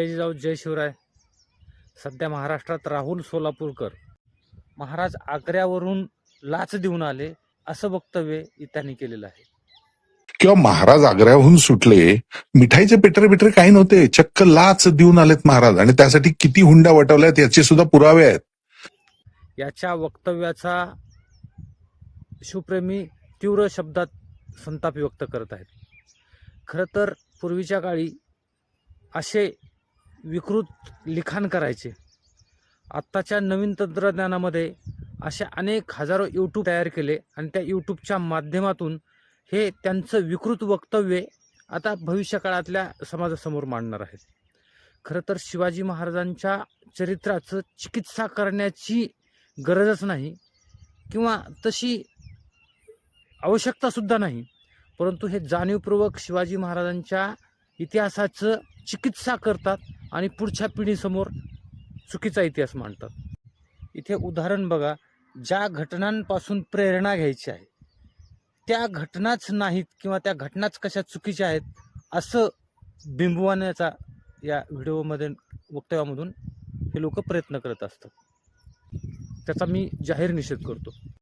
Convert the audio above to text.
जय जिजाऊ जय शिवराय. सध्या महाराष्ट्रात राहुल सोलापूरकर महाराज आग्र्यावरून लाच देऊन आले असं वक्तव्य त्यांनी केलेलं आहे. किंवा महाराज आग्र्याहून सुटले मिठाईचे पेटरे बिटरे काही नव्हते चक्क लाच देऊन आलेत महाराज. आणि त्यासाठी किती हुंडा वटवल्यात याचे सुद्धा पुरावे आहेत. याच्या वक्तव्याचा शिवप्रेमी तीव्र शब्दात संताप व्यक्त करत आहेत. खरं तर पूर्वीच्या काळी असे विकृत लिखाण करायचे. आत्ताच्या नवीन तंत्रज्ञानामध्ये असे अनेक हजारो यूट्यूब तयार केले आणि त्या यूट्यूबच्या माध्यमातून हे त्यांचं विकृत वक्तव्य आता भविष्यकाळातल्या समाजासमोर मांडणार आहेत. खरं तर शिवाजी महाराजांच्या चरित्राचं चिकित्सा करण्याची गरजच नाही किंवा तशी आवश्यकतासुद्धा नाही. परंतु हे जाणीवपूर्वक शिवाजी महाराजांच्या इतिहासाचं चिकित्सा करतात आणि पुढच्या पिढीसमोर चुकीचा इतिहास मांडतात. इथे उदाहरण बघा ज्या घटनांपासून प्रेरणा घ्यायची आहे त्या घटनाच नाहीत किंवा त्या घटनाच कशा चुकीच्या आहेत असं बिंबवण्याचा या व्हिडिओमध्ये वक्तव्यामधून हे लोक प्रयत्न करत असतात. त्याचा मी जाहीर निषेध करतो.